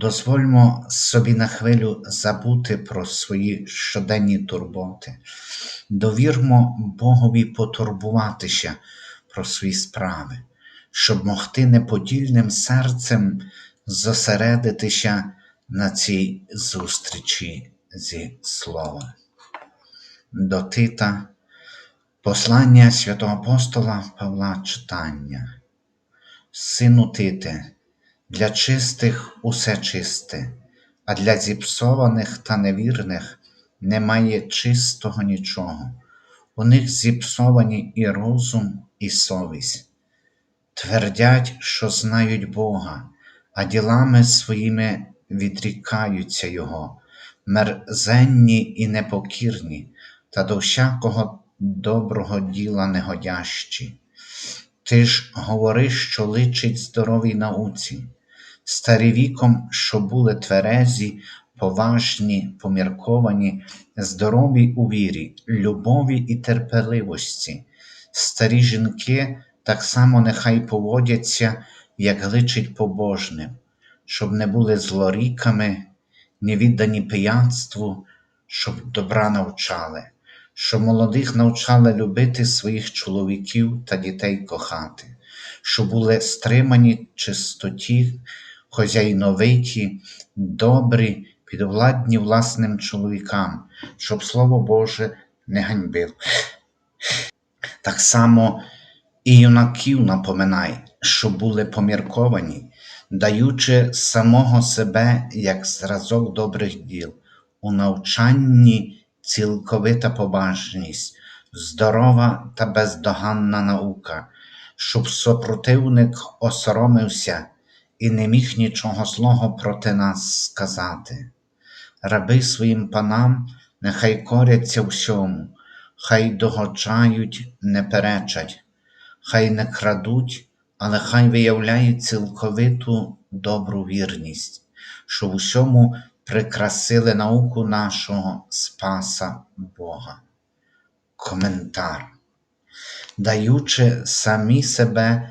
Дозвольмо собі на хвилю забути про свої щоденні турботи, довірмо Богові потурбуватися про свої справи, щоб могти неподільним серцем зосередитися на цій зустрічі зі Словом. До Тита Послання святого апостола Павла читання. Сину Тите, для чистих усе чисте, а для зіпсованих та невірних немає чистого нічого. У них зіпсовані і розум, і совість. Твердять, що знають Бога, а ділами своїми відрікаються Його, мерзенні і непокірні, та до всякого доброго діла негодящі. Ти ж говориш, що личить здоровій науці, старі віком, що були тверезі, поважні, помірковані, здорові у вірі, любові і терпеливості, старі жінки так само нехай поводяться, як личить побожним, щоб не були злоріками, не віддані пияцтву, щоб добра навчали, щоб молодих навчали любити своїх чоловіків та дітей кохати, щоб були стримані чистоті, хозяйновиті, добрі, підвладні власним чоловікам, щоб Слово Боже не ганьбило. Так само і юнаків напоминай, щоб були помірковані, даючи самого себе як зразок добрих діл, у навчанні цілковита побажність, здорова та бездоганна наука, щоб супротивник осоромився і не міг нічого злого проти нас сказати. Раби своїм панам нехай коряться всьому, хай догоджають, не перечать, хай не крадуть, але хай виявляють цілковиту добру вірність, що в усьому прикрасили науку нашого Спаса Бога. Коментар. Даючи самі себе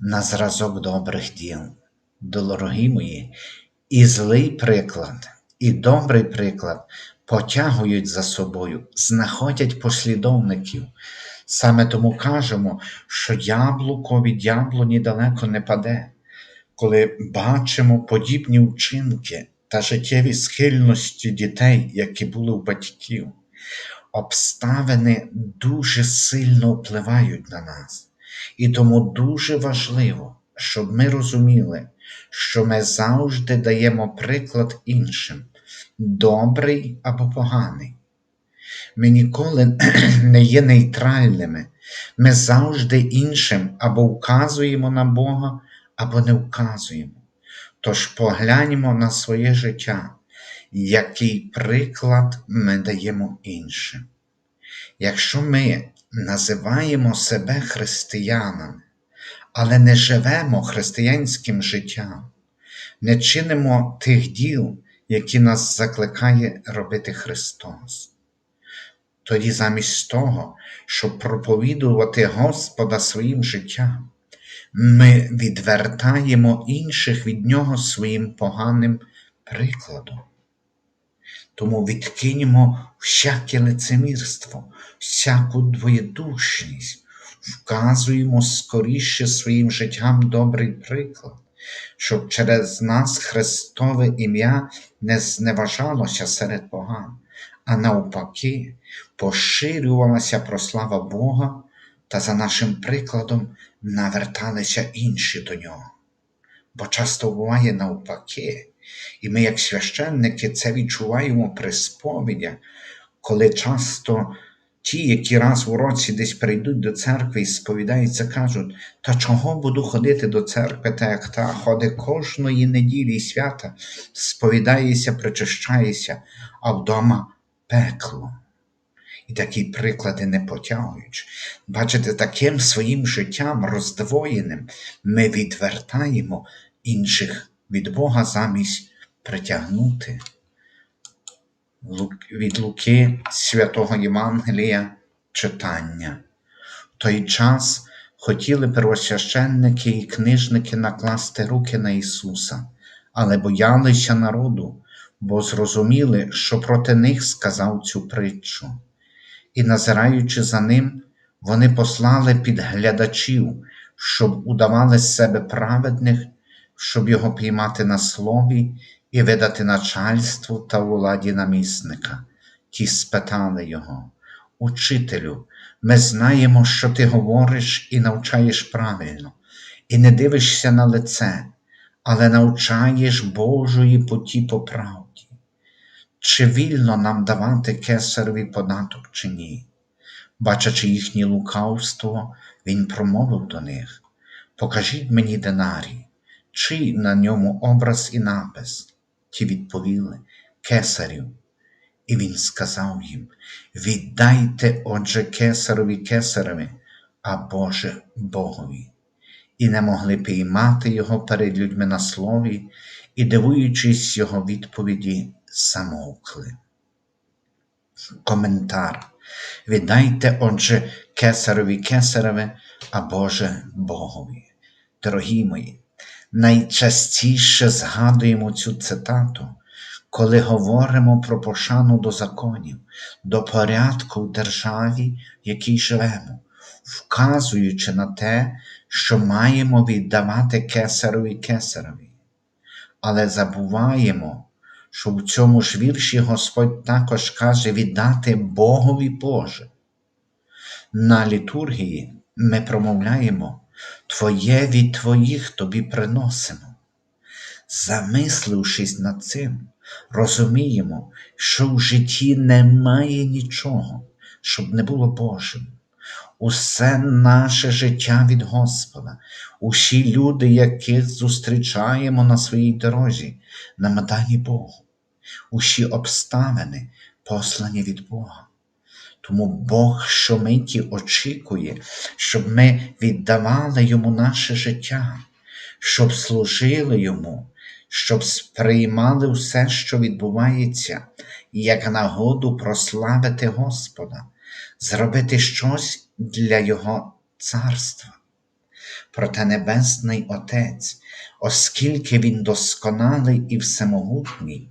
на зразок добрих діл, дорогі мої, і злий приклад, і добрий приклад потягують за собою, знаходять послідовників. Саме тому кажемо, що яблуко від яблуні далеко не паде, коли бачимо подібні вчинки та життєві схильності дітей, які були у батьків. Обставини дуже сильно впливають на нас, і тому дуже важливо, щоб ми розуміли, що ми завжди даємо приклад іншим, добрий або поганий. Ми ніколи не є нейтральними, ми завжди іншим або вказуємо на Бога, або не вказуємо. Тож погляньмо на своє життя, який приклад ми даємо іншим. Якщо ми називаємо себе християнами, але не живемо християнським життям, не чинимо тих діл, які нас закликає робити Христос. Тоді замість того, щоб проповідувати Господа своїм життям, ми відвертаємо інших від Нього своїм поганим прикладом. Тому відкиньмо всяке лицемірство, всяку двоєдушність, вказуємо скоріше своїм життям добрий приклад, щоб через нас Христове ім'я не зневажалося серед поган, а навпаки, поширювалася прослава Бога та за нашим прикладом наверталися інші до нього. Бо часто буває навпаки, і ми, як священники, це відчуваємо при сповідях, коли часто Ті, які раз у році десь прийдуть до церкви і сповідаються, кажуть, та чого буду ходити до церкви, та як та ходить кожної неділі і свята, сповідається, причащається, а вдома пекло. І такі приклади не потягують. Бачите, таким своїм життям роздвоєним ми відвертаємо інших від Бога замість притягнути від Луки Святого Євангелія читання. В той час хотіли первосвященники і книжники накласти руки на Ісуса, але боялися народу, бо зрозуміли, що проти них сказав цю притчу. І, назираючи за ним, вони послали підглядачів, щоб удавали з себе праведних, щоб його піймати на слові і видати начальству та владі намісника. Ті спитали його, Учителю, ми знаємо, що ти говориш і навчаєш правильно, і не дивишся на лице, але навчаєш Божої путі по правді. Чи вільно нам давати кесареві податок, чи ні? Бачачи їхнє лукавство, він промовив до них Покажіть мені динарій, чий на ньому образ і напис. Ті відповіли Кесарю. І він сказав їм Віддайте, отже, кесарові кесареві, а Боже Богові. І не могли піймати його перед людьми на слові, і, дивуючись його відповіді, замовкли. Коментар. Віддайте, отже, кесарові кесареве, а Боже Богові. Дорогі мої, найчастіше згадуємо цю цитату, коли говоримо про пошану до законів, до порядку в державі, в якій живемо, вказуючи на те, що маємо віддавати кесарові кесарові. Але забуваємо, що в цьому ж вірші Господь також каже віддати Богові Боже. На літургії ми промовляємо Твоє від Твоїх тобі приносимо. Замислившись над цим, розуміємо, що в житті немає нічого, щоб не було Божим. Усе наше життя від Господа, усі люди, яких зустрічаємо на своїй дорозі, нам дані Богу, усі обставини послані від Бога. Тому Бог щомиті очікує, щоб ми віддавали Йому наше життя, щоб служили Йому, щоб сприймали все, що відбувається, як нагоду прославити Господа, зробити щось для Його царства. Проте Небесний Отець, оскільки Він досконалий і всемогутній,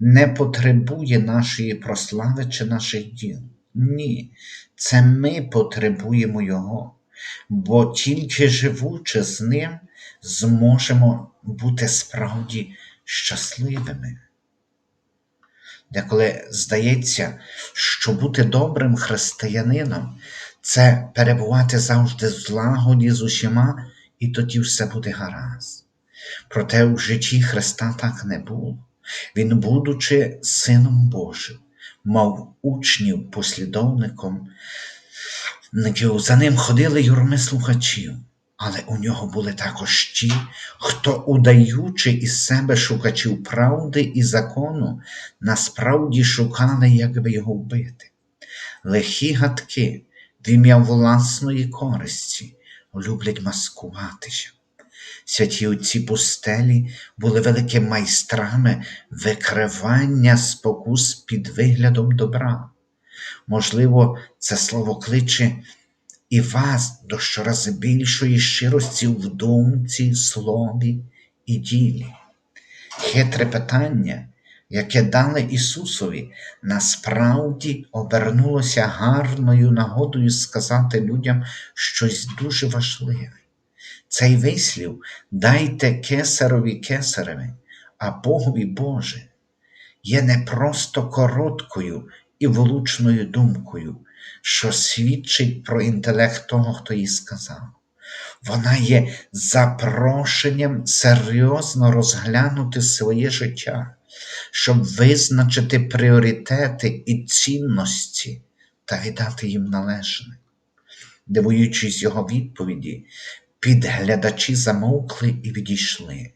не потребує нашої прослави чи наших діл. Ні, це ми потребуємо Його, бо тільки живучи з Ним, зможемо бути справді щасливими. Деколи здається, що бути добрим християнином це перебувати завжди в злагоді з усіма, і тоді все буде гаразд. Проте в житті Христа так не було. Він, будучи Сином Божим, мав учнів послідовником, за ним ходили юрми слухачів, але у нього були також ті, хто, удаючи із себе шукачів правди і закону, насправді шукали, як би його вбити. Лихі гадки в ім'я власної користі люблять маскуватися. Святі отці пустелі були великими майстрами викривання спокус під виглядом добра. Можливо, це слово кличе і вас до щораз більшої щирості в думці, слові і ділі. Хитре питання, яке дали Ісусові, насправді обернулося гарною нагодою сказати людям щось дуже важливе. Цей вислів дайте кесарові кесареві, а Богові Боже, є не просто короткою і влучною думкою, що свідчить про інтелект того, хто її сказав. Вона є запрошенням серйозно розглянути своє життя, щоб визначити пріоритети і цінності та віддати їм належне. Дивуючись його відповіді, підглядачі замовкли і відійшли.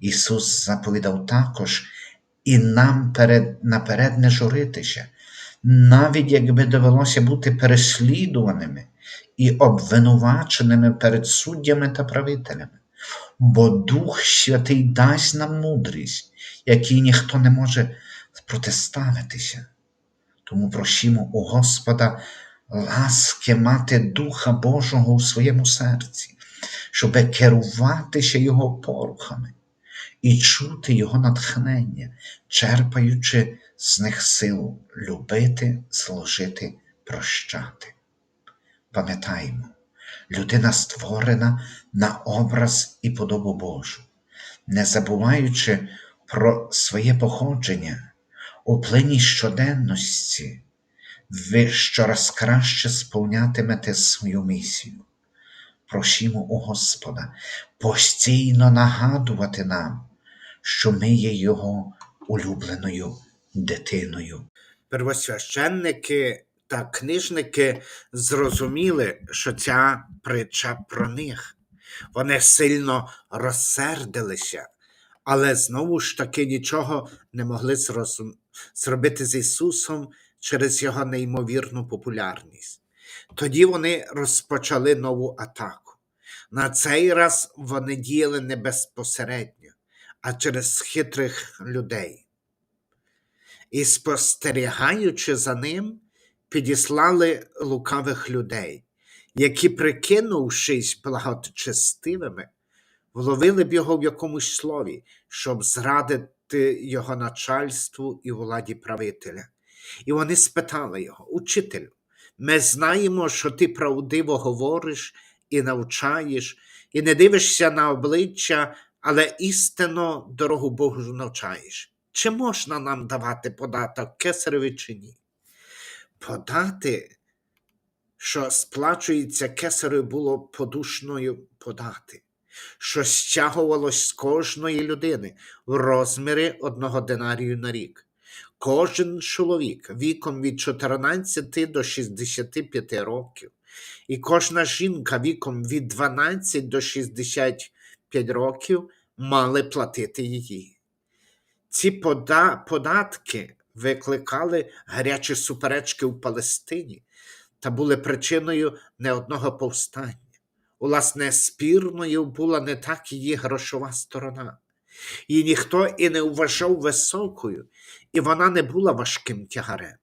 Ісус заповідав також і нам перед, наперед не журитися, навіть якби довелося бути переслідуваними і обвинуваченими перед суддями та правителями, бо Дух Святий дасть нам мудрість, якій ніхто не може протиставитися. Тому просімо у Господа ласки мати Духа Божого у своєму серці, щоб керуватися Його порухами і чути Його натхнення, черпаючи з них силу любити, служити, прощати. Пам'ятаємо, людина створена на образ і подобу Божу, не забуваючи про своє походження у плині щоденності, ви щораз краще сповнятимете свою місію. Просімо у Господа постійно нагадувати нам, що ми є Його улюбленою дитиною. Первосвященники та книжники зрозуміли, що ця притча про них. Вони сильно розсердилися, але знову ж таки нічого не могли зробити з Ісусом через його неймовірну популярність. Тоді вони розпочали нову атаку. На цей раз вони діяли не безпосередньо, а через хитрих людей. І, спостерігаючи за ним, підіслали лукавих людей, які, прикинувшись благочестивими, вловили б його в якомусь слові, щоб зрадити його начальству і владі правителя. І вони спитали його, учителю, ми знаємо, що ти правдиво говориш і навчаєш, і не дивишся на обличчя, але істинно дорогу Богу навчаєш. Чи можна нам давати податок кесареві чи ні? Подати, що сплачується кесарю, було подушною подати, що стягувалось з кожної людини в розмірі одного динарію на рік. Кожен чоловік віком від 14 до 65 років, і кожна жінка віком від 12 до 65 років мали платити її. Ці пода- податки викликали гарячі суперечки в Палестині та були причиною не одного повстання. Власне, спірною була не так її грошова сторона. Її ніхто і не вважав високою, і вона не була важким тягарем.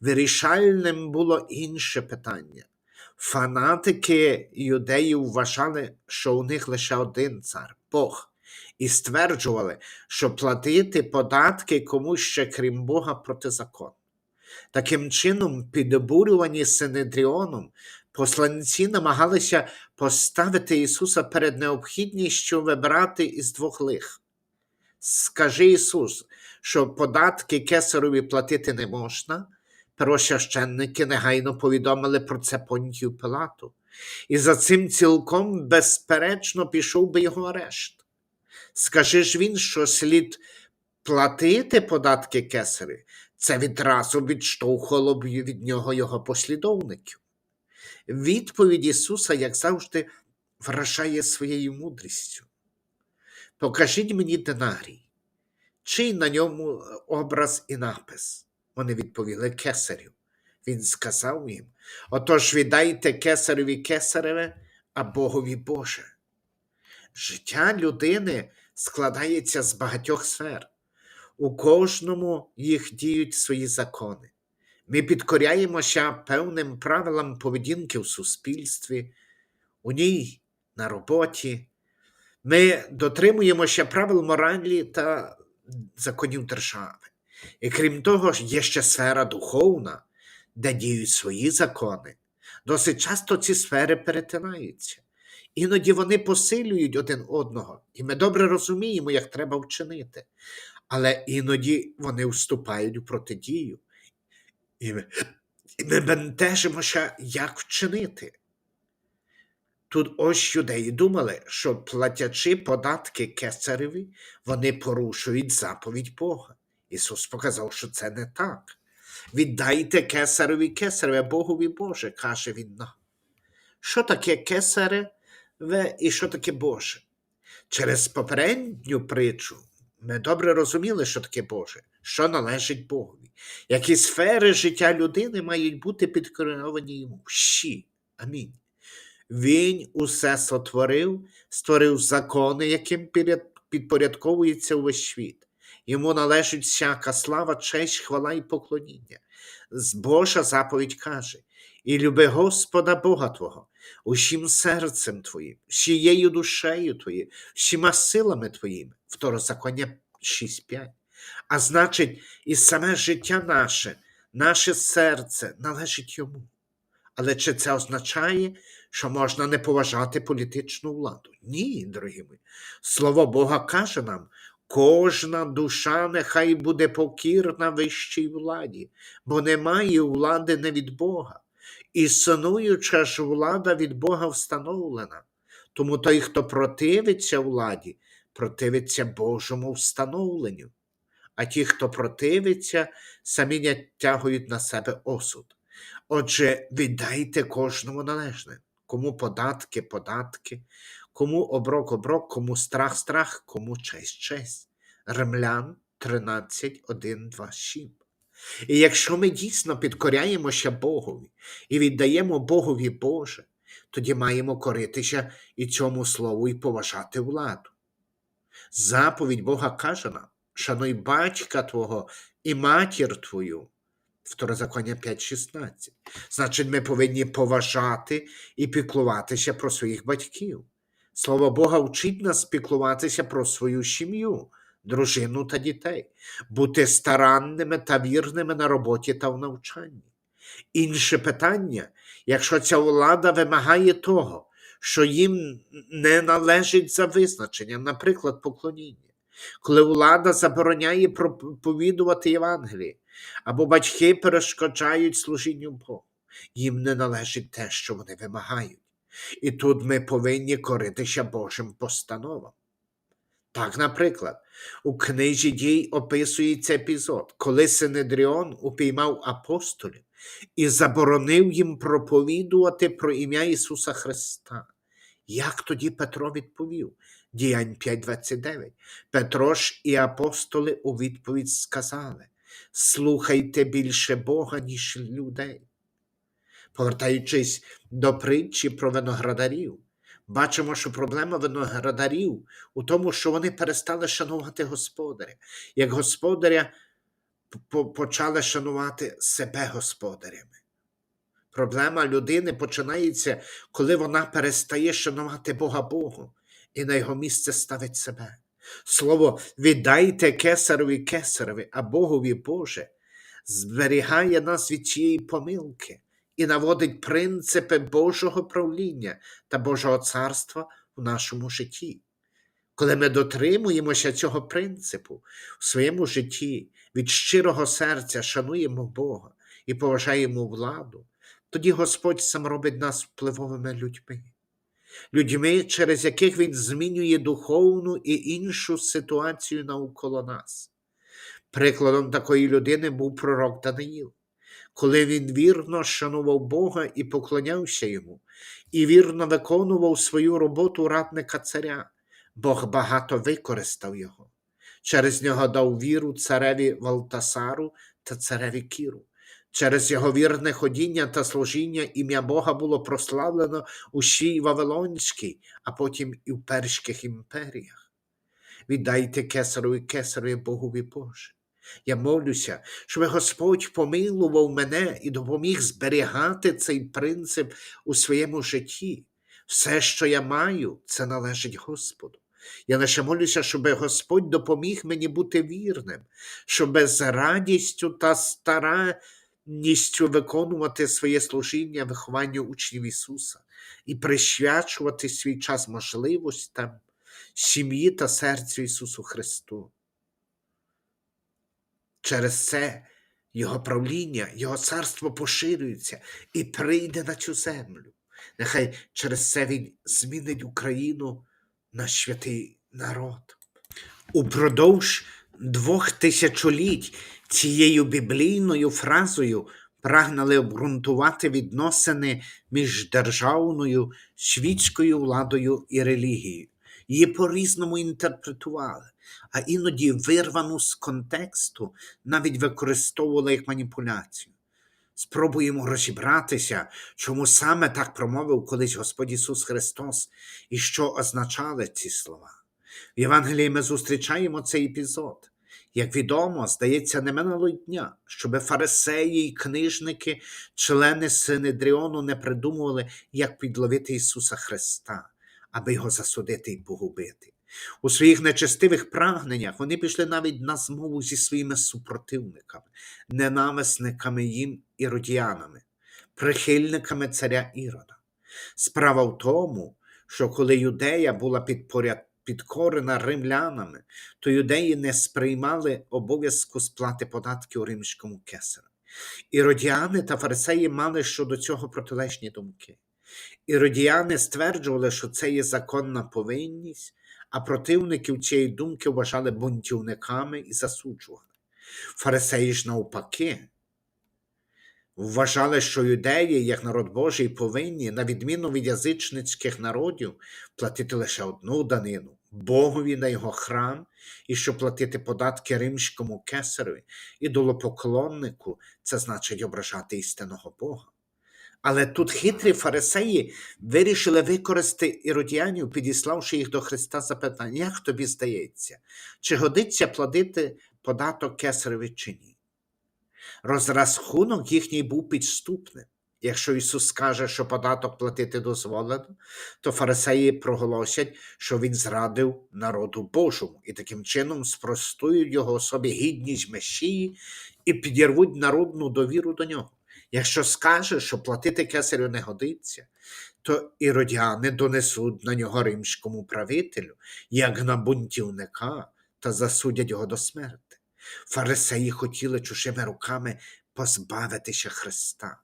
Вирішальним було інше питання. Фанатики юдеїв вважали, що у них лише один цар Бог, і стверджували, що платити податки комусь ще крім Бога протизаконно. Таким чином, підбурювані Синедріоном, посланці намагалися поставити Ісуса перед необхідністю вибирати із двох лих. Скажи Ісус, що податки кесарові платити не можна. Первосвященники негайно повідомили про це Понтію Пилату, і за цим цілком безперечно пішов би його арешт. Скажи ж він, що слід платити податки кесарі, це відразу відштовхувало б від нього його послідовників. Відповідь Ісуса, як завжди, вражає своєю мудрістю. Покажіть мені динарій, чий на ньому образ і напис. Вони відповіли кесарю. Він сказав їм: Отож віддайте кесареві кесареве, а Богові Боже. Життя людини складається з багатьох сфер. У кожному їх діють свої закони. Ми підкоряємося певним правилам поведінки в суспільстві, у ній на роботі. Ми дотримуємося правил моралі та законів держави. І крім того, є ще сфера духовна, де діють свої закони. Досить часто ці сфери перетинаються. Іноді вони посилюють один одного, і ми добре розуміємо, як треба вчинити. Але іноді вони вступають у протидію. І ми, і ми бентежимося, як вчинити. Тут ось юдеї думали, що платячи податки кесареві, вони порушують заповідь Бога. Ісус показав, що це не так. Віддайте кесареві кесареве, Богові Боже, каже він нам. Що таке кесареве і що таке Боже? Через попередню притчу ми добре розуміли, що таке Боже, що належить Богові, які сфери життя людини мають бути підкоровані йому. Всі. Амінь. Він усе сотворив, створив закони, яким підпорядковується увесь світ. Йому належить всяка слава, честь, хвала і поклоніння. Божа заповідь каже: І люби Господа Бога Твого, усім серцем Твоїм, всією душею Твоєю, всіма силами Твоїми. Второзаконня 6.5. А значить, і саме життя наше, наше серце належить йому. Але чи це означає, що можна не поважати політичну владу? Ні, дорогі мої. Слово Бога каже нам, кожна душа нехай буде покірна вищій владі, бо немає влади не від Бога. Існуюча ж влада від Бога встановлена. Тому той, хто противиться владі, противиться Божому встановленню. А ті, хто противиться, самі натягують на себе осуд. Отже, віддайте кожному належне, кому податки, податки, кому оброк, оброк, кому страх, страх, кому честь, честь. Римлян 13, 1, 2, 7. І якщо ми дійсно підкоряємося Богові і віддаємо Богові Боже, тоді маємо коритися і цьому слову і поважати владу. Заповідь Бога каже нам: шануй батька Твого і матір Твою. Второзаконня 5.16. Значить, ми повинні поважати і піклуватися про своїх батьків. Слово Бога вчить нас піклуватися про свою сім'ю, дружину та дітей, бути старанними та вірними на роботі та в навчанні. Інше питання, якщо ця влада вимагає того, що їм не належить за визначенням, наприклад, поклоніння, коли влада забороняє проповідувати Євангеліє, або батьки перешкоджають служінню Богу, їм не належить те, що вони вимагають. І тут ми повинні коритися Божим постановам. Так, наприклад, у книжі дій описується епізод, коли Синедріон упіймав апостолів і заборонив їм проповідувати про ім'я Ісуса Христа. Як тоді Петро відповів? Діянь 5.29. Петро ж і апостоли у відповідь сказали: Слухайте більше Бога, ніж людей. Повертаючись до притчі про виноградарів, бачимо, що проблема виноградарів у тому, що вони перестали шанувати господаря, як господаря почали шанувати себе господарями. Проблема людини починається, коли вона перестає шанувати Бога Богу і на його місце ставить себе. Слово віддайте кесарові кесарові, а Богові Боже зберігає нас від цієї помилки і наводить принципи Божого правління та Божого царства в нашому житті. Коли ми дотримуємося цього принципу в своєму житті, від щирого серця шануємо Бога і поважаємо владу, тоді Господь сам робить нас впливовими людьми, людьми, через яких Він змінює духовну і іншу ситуацію навколо нас. Прикладом такої людини був пророк Даниїл, коли він вірно шанував Бога і поклонявся йому, і вірно виконував свою роботу радника царя, Бог багато використав його. Через нього дав віру цареві Валтасару та цареві Кіру. Через його вірне ходіння та служіння ім'я Бога було прославлено у всій Вавилонській, а потім і в перських імперіях. Віддайте кесарові кесарові Богові Боже. Я молюся, щоб Господь помилував мене і допоміг зберігати цей принцип у своєму житті. Все, що я маю, це належить Господу. Я лише молюся, щоб Господь допоміг мені бути вірним, щоб з радістю та старанністю виконувати своє служіння вихованню учнів Ісуса і присвячувати свій час можливостям сім'ї та серцю Ісусу Христу. Через це Його правління, Його царство поширюється і прийде на цю землю. Нехай через це Він змінить Україну на святий народ. Упродовж двох тисячоліть Цією біблійною фразою прагнули обґрунтувати відносини між державною світською владою і релігією. Її по-різному інтерпретували, а іноді вирвану з контексту навіть використовували як маніпуляцію. Спробуємо розібратися, чому саме так промовив колись Господь Ісус Христос і що означали ці слова. В Євангелії ми зустрічаємо цей епізод. Як відомо, здається, не минуло дня, щоби фарисеї й книжники, члени Синедріону не придумували, як підловити Ісуса Христа, аби його засудити і погубити. У своїх нечестивих прагненнях вони пішли навіть на змову зі своїми супротивниками, ненависниками їм іродіянами, прихильниками царя Ірода. Справа в тому, що коли юдея була підпоряд... підкорена римлянами, то юдеї не сприймали обов'язку сплати податків римському кесарю. Іродіани та фарисеї мали щодо цього протилежні думки. Іродіани стверджували, що це є законна повинність, а противників цієї думки вважали бунтівниками і засуджували. Фарисеї ж навпаки. Вважали, що юдеї, як народ Божий, повинні, на відміну від язичницьких народів, платити лише одну данину Богові на його храм, і щоб платити податки римському кесареві, ідолопоклоннику, це значить ображати істинного Бога. Але тут хитрі фарисеї вирішили використати іродіанів, підіславши їх до Христа запитання, як тобі здається, чи годиться платити податок кесареві чи ні? Розрахунок їхній був підступним. Якщо Ісус скаже, що податок платити дозволено, то фарисеї проголосять, що Він зрадив народу Божому, і таким чином спростують його особі гідність Месії і підірвуть народну довіру до нього. Якщо скаже, що платити кесарю не годиться, то іродяни донесуть на нього римському правителю, як на бунтівника, та засудять його до смерти. Фарисеї хотіли чужими руками позбавитися Христа.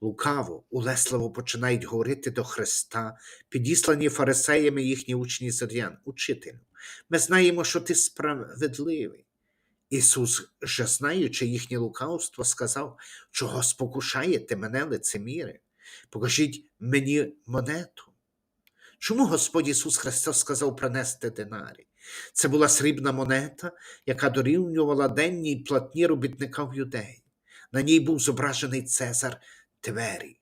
Лукаво, улесливо починають говорити до Христа, підіслані фарисеями їхні учні Зир'ян, учителю. Ми знаємо, що ти справедливий. Ісус, же знаючи їхнє лукавство, сказав, чого спокушаєте мене, лицеміри? Покажіть мені монету. Чому Господь Ісус Христос сказав принести динарій? Це була срібна монета, яка дорівнювала денній платні робітника в юдеї. На ній був зображений Цезар Тверій,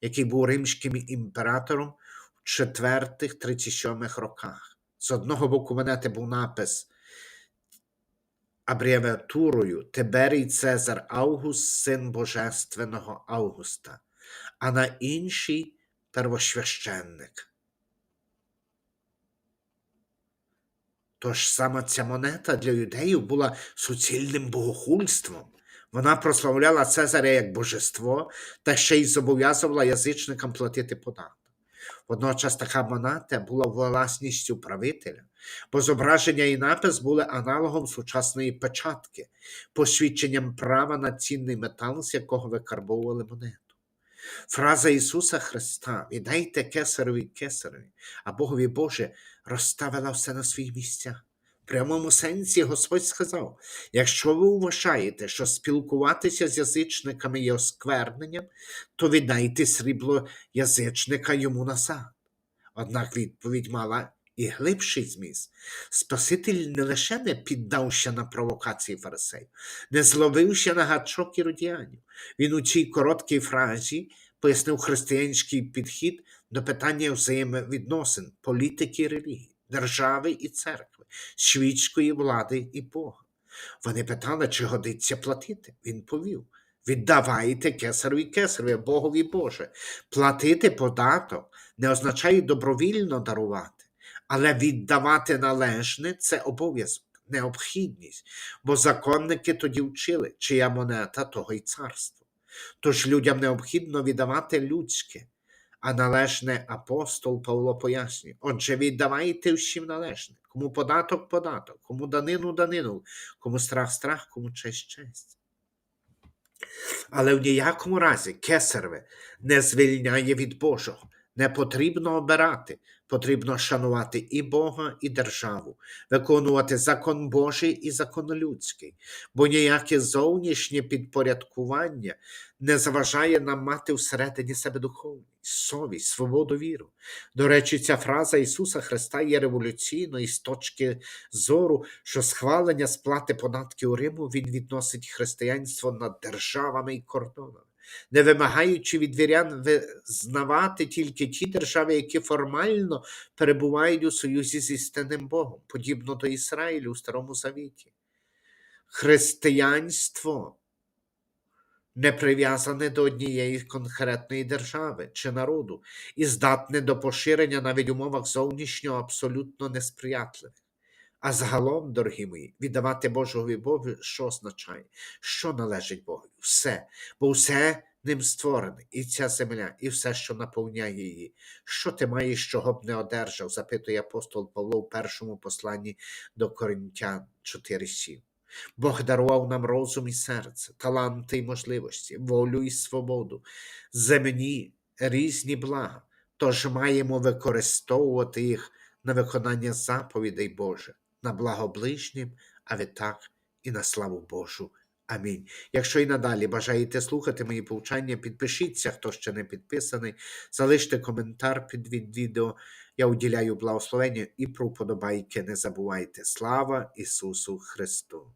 який був римським імператором в 4-37 роках. З одного боку монети був напис абревіатурою Тиберій Цезар Август, син Божественного Августа, а на іншій первосвященник. Тож саме ця монета для юдеїв була суцільним богохульством. Вона прославляла Цезаря як божество та ще й зобов'язувала язичникам платити податок. Водночас така монета була власністю правителя, бо зображення і напис були аналогом сучасної печатки, посвідченням права на цінний метал, з якого викарбовували монету. Фраза Ісуса Христа віддайте кесареві кесареві, а Богові Боже розставила все на свої місця. Прямому сенсі Господь сказав: якщо ви вважаєте, що спілкуватися з язичниками є оскверненням, то віддайте срібло язичника йому назад. Однак відповідь мала і глибший зміст. Спаситель не лише не піддався на провокації фарисеїв, не зловився на гачок іродіанів. Він у цій короткій фразі пояснив християнський підхід до питання взаємовідносин, політики і релігії, держави і церкви, світської влади і Бога. Вони питали, чи годиться платити. Він повів. Віддавайте кесарові кесарові, Богові Боже. Платити податок не означає добровільно дарувати, але віддавати належне це обов'язок, необхідність, бо законники тоді вчили, чия монета, того й царство. Тож людям необхідно віддавати людське, а належне апостол Павло пояснює. Отже, віддавайте всім належне. Кому податок податок, кому данину данину, кому страх страх, кому честь честь. Але в ніякому разі кесарве не звільняє від Божого. Не потрібно обирати, Потрібно шанувати і Бога, і державу, виконувати закон Божий і закон людський, бо ніяке зовнішнє підпорядкування не заважає нам мати всередині себе духовність, совість, свободу віру. До речі, ця фраза Ісуса Христа є революційною з точки зору, що схвалення сплати податків Риму він відносить християнство над державами і кордонами не вимагаючи від вірян визнавати тільки ті держави, які формально перебувають у союзі з істинним Богом, подібно до Ізраїлю у Старому Завіті. Християнство не прив'язане до однієї конкретної держави чи народу і здатне до поширення навіть умовах зовнішнього абсолютно несприятливих. А загалом, дорогі мої, віддавати Божові Богу, що означає? Що належить Богу? Все, бо все ним створене, і ця земля, і все, що наповняє її. Що ти маєш, чого б не одержав? запитує апостол Павло в першому посланні до Коринтян 4.7. Бог дарував нам розум і серце, таланти і можливості, волю і свободу, земні різні блага. Тож маємо використовувати їх на виконання заповідей Божих, на благо ближнім, а відтак і на славу Божу. Амінь. Якщо і надалі бажаєте слухати мої повчання, підпишіться, хто ще не підписаний, залиште коментар під від відео. Я уділяю благословення і про вподобайки не забувайте. Слава Ісусу Христу!